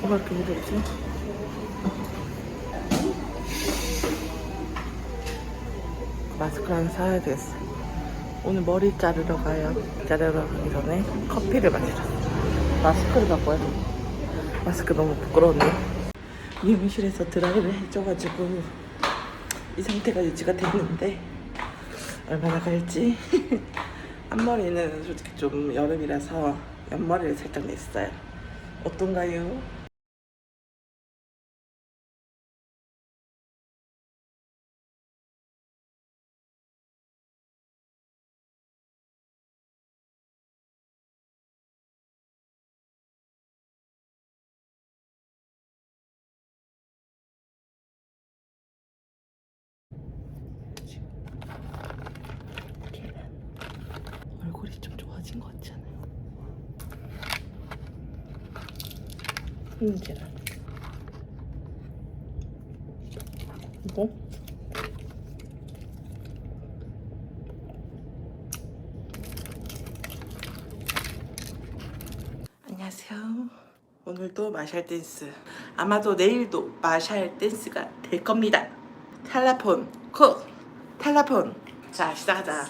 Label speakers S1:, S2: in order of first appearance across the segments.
S1: 뭐가 이렇게 묻어있지? 마스크를 하나 사야 되겠어. 오늘 머리 자르러 가요. 자르러 가기 전에 커피를 마시러. 마스크를 와야 돼. 마스크 너무 부끄러운데. 미용실에서 드라이를 해줘가지고 이 상태가 유지가 됐는데 얼마나 갈지. 앞머리는 솔직히 좀 여름이라서 옆머리를 살짝 냈어요. 어떤가요? 계란. 얼굴이 좀 좋아진 것 같지 않아요? 음, 계란. 이거? 안녕하세요. 오늘도 마샬 댄스. 아마도 내일도 마샬 댄스가 될 겁니다. 탈라폰, 콕! 탈라폰. 자, 시작하자.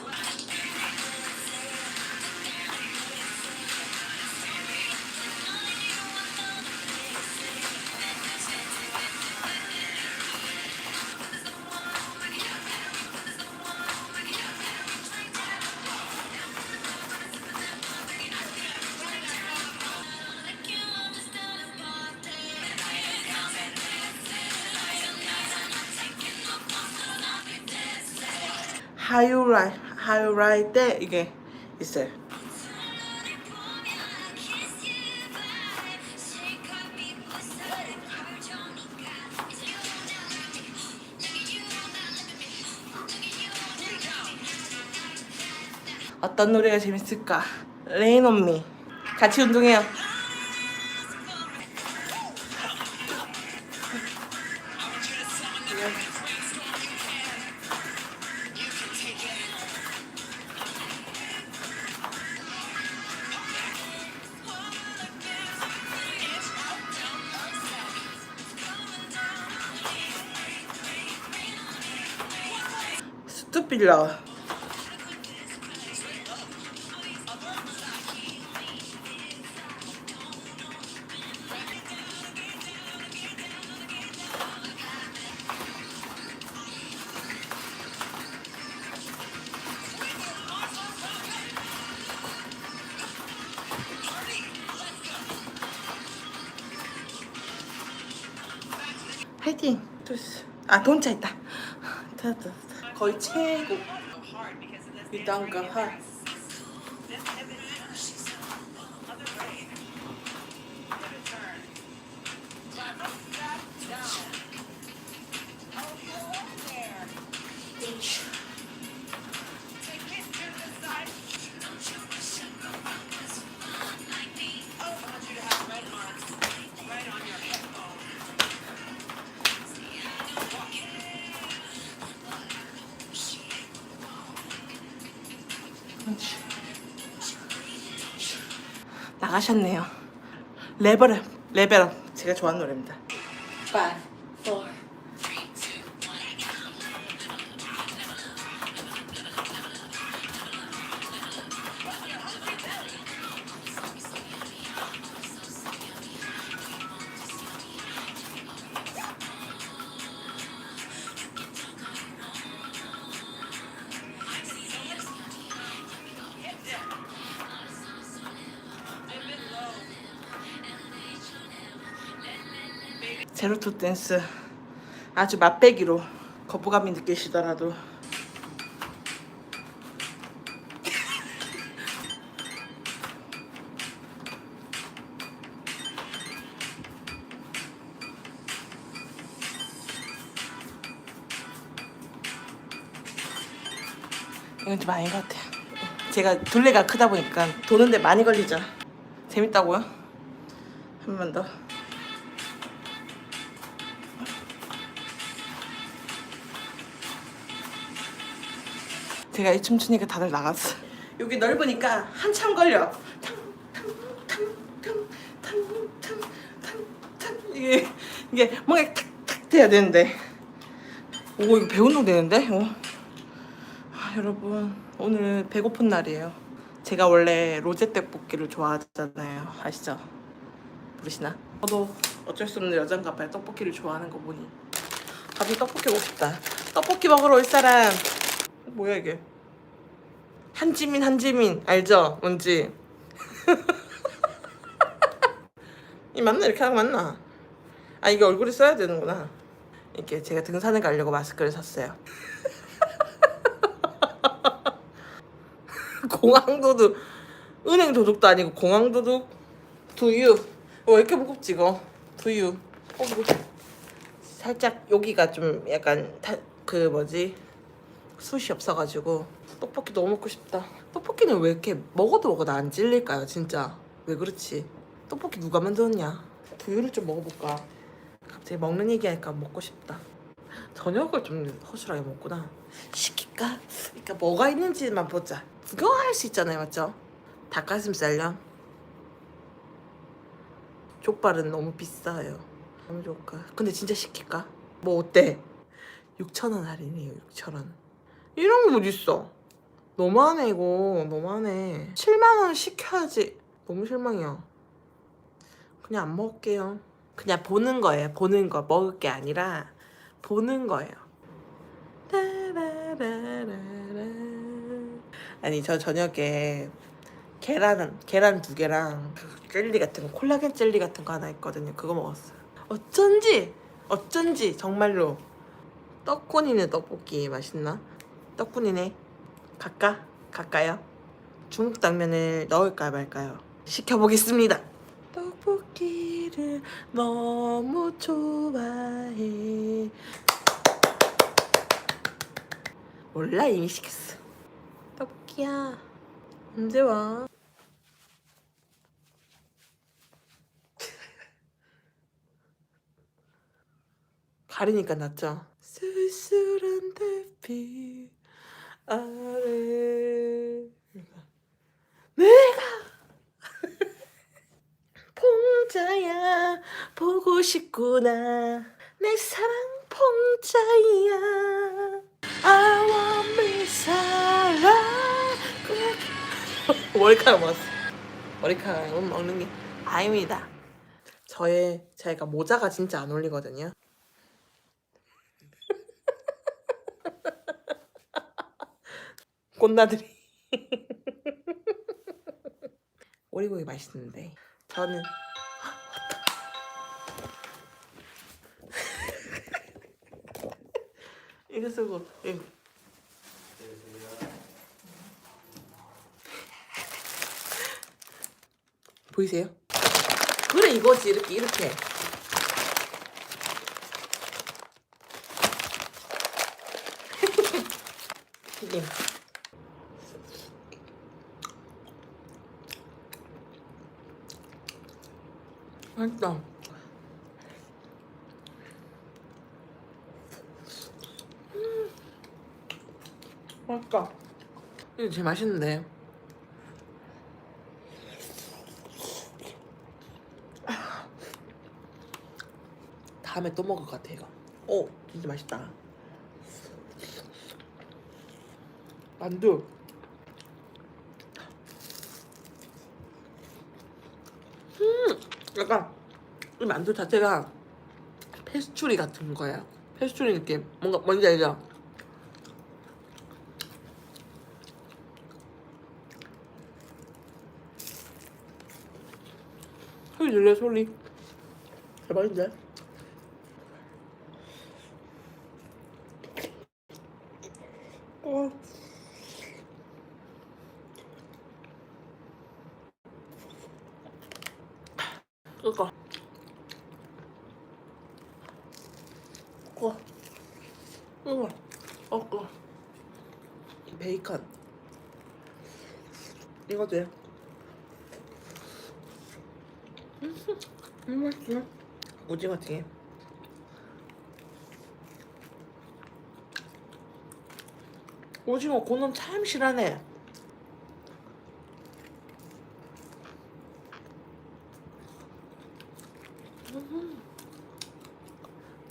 S1: 하이라이, 하이라이 때 이게 있어요. 어떤 노래가 재밌을까? 레인 온미 같이 운동해요. 스투빌러 화이팅! 아 돈차 있다. 다, 다, 다. 거의 최고. 유단가 하. 나가셨네요. 레벨업, 레벨업. 제가 좋아하는 노래입니다. 5, 4, 제로투 댄스 아주 맛배기로 거부감이 느끼시더라도 이건 좀 아닌 것 같아요 제가 둘레가 크다 보니까 도는데 많이 걸리죠 재밌다고요? 한 번 더. 제가 이 춤추니까 다들 나갔어. 여기 넓으니까 한참 걸려. 탕탕탕탕탕탕탕 이게 이게 뭔가 탁탁 돼야 되는데. 오 이거 배 운동 되는데? 어. 아, 여러분 오늘 배고픈 날이에요. 제가 원래 로제 떡볶이를 좋아하잖아요. 아시죠? 모르시나? 저도 어쩔 수 없는 여잔가 봐요. 떡볶이를 좋아하는 거 보니. 갑자기 떡볶이 먹고 싶다. 떡볶이 먹으러 올 사람. 뭐야 이게? 한지민 한지민 알죠? 뭔지. 이 맞나 이렇게 하는 거 맞나? 아 이게 얼굴에 써야 되는구나. 이렇게 제가 등산을 가려고 마스크를 샀어요. 공항 도둑, 은행 도둑도 아니고 공항 도둑. 두유. 어, 왜 이렇게 무겁지 이거? 두유. 어, 살짝 여기가 좀 약간 타, 그 뭐지 숱이 없어가지고 떡볶이 너무 먹고 싶다. 떡볶이는 왜 이렇게 먹어도 먹어도 안 질릴까요? 진짜 왜 그렇지? 떡볶이 누가 만들었냐? 두유를 좀 먹어볼까? 갑자기 먹는 얘기하니까 먹고 싶다. 저녁을 좀 허술하게 먹구나. 시킬까? 그러니까 뭐가 있는지만 보자. 그거 할 수 있잖아요, 맞죠? 닭가슴살요. 족발은 너무 비싸요. 너무 좋을까? 근데 진짜 시킬까? 뭐 어때? 6,000원 할인이에요, 6,000원. 이런 거 어딨어? 너무하네, 이거. 너무하네. 7만원 시켜야지. 너무 실망이야. 그냥 안 먹을게요. 그냥 보는 거예요, 보는 거. 먹을 게 아니라, 보는 거예요. 아니, 저 저녁에 계란, 계란 두 개랑 그 젤리 같은 거, 콜라겐 젤리 같은 거 하나 있거든요. 그거 먹었어요. 어쩐지, 어쩐지, 정말로. 떡훈이네 떡볶이 맛있나? 떡훈이네. 갈까? 갈까요? 중국 당면을 넣을까 말까요? 시켜보겠습니다. 떡볶이를 너무 좋아해. 몰라 이미 시켰어. 떡볶이야 언제 와? 가리니까 낫죠. 쓸쓸한 달빛 아래 내가 봉자야 보고 싶구나. 내 사랑 봉자야. I want me 사랑. 머리카락 먹었어. 머리카락 먹는 게 아닙니다. 저의 제가 모자가 진짜 안 어울리거든요. 꽃나들이. 오리고기 맛있는데 저는 이거 쓰고 이거. 보이세요? 그래 이거지 이렇게 이렇게 튀김 맛있다 맛있다 이거 제일 맛있는데. 다음에 또 먹을 것 같아 이거. 오 진짜 맛있다. 만두. 음 약간 이 만두 자체가 페스츄리 같은 거야. 페스츄리 느낌. 뭔가 뭔지 알죠? 소리 들려 소리. 대박인데? 어. 이거 이거 이거 어 이거 베이컨. 이거 돼 맛있어. 오징어찌개. 오징어 고놈 참 싫어하네.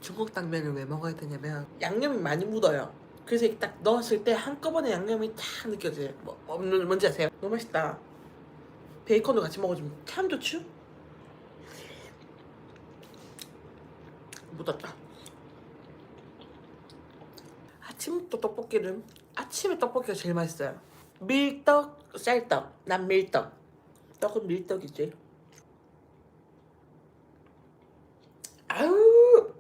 S1: 중국 당면을 왜 먹어야 되냐면 양념이 많이 묻어요. 그래서 딱 넣었을 때 한꺼번에 양념이 탁 느껴져요. 뭐, 뭐, 뭔지 아세요? 너무 맛있다. 베이컨도 같이 먹어주면 참 좋죠? 묻었다. 아침부터 떡볶이를 아침에 떡볶이가 제일 맛있어요. 밀떡, 쌀떡, 난 밀떡. 떡은 밀떡이지. 아우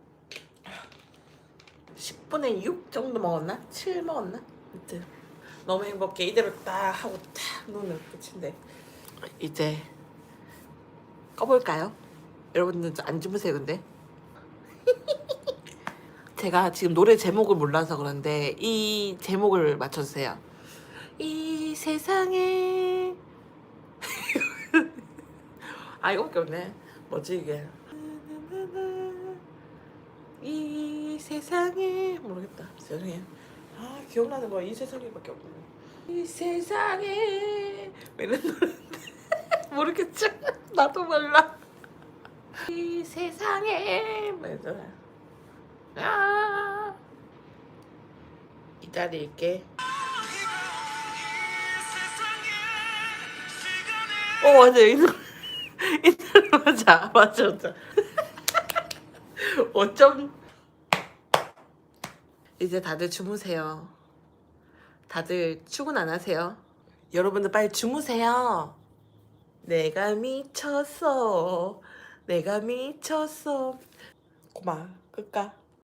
S1: 10분의 6 정도 먹었나? 7 먹었나? 아무튼 너무 행복해 이대로 딱 하고 탁 누우면 끝인데 이제 꺼볼까요? 여러분들 안 주무세요 근데? 제가 지금 노래 제목을 몰라서 그런데 이 제목을 맞춰주세요. 이 세상에. 아 이거밖에 없네. 뭐지 이게? 이 세상에. 모르겠다. 죄송해요 아 기억나는 거 이 세상에밖에 없네. 이 세상에. 뭐 이런 노래인데. 모르겠죠 나도 몰라. 이 세상에. 뭐 이런 노래 아 기다릴게 어 맞아 이 노래 이 노래 맞아 맞아 맞아 어쩜 이제 다들 주무세요. 다들 출근 안 하세요? 여러분들 빨리 주무세요. 내가 미쳤어. 내가 미쳤어. 고마. 끌까?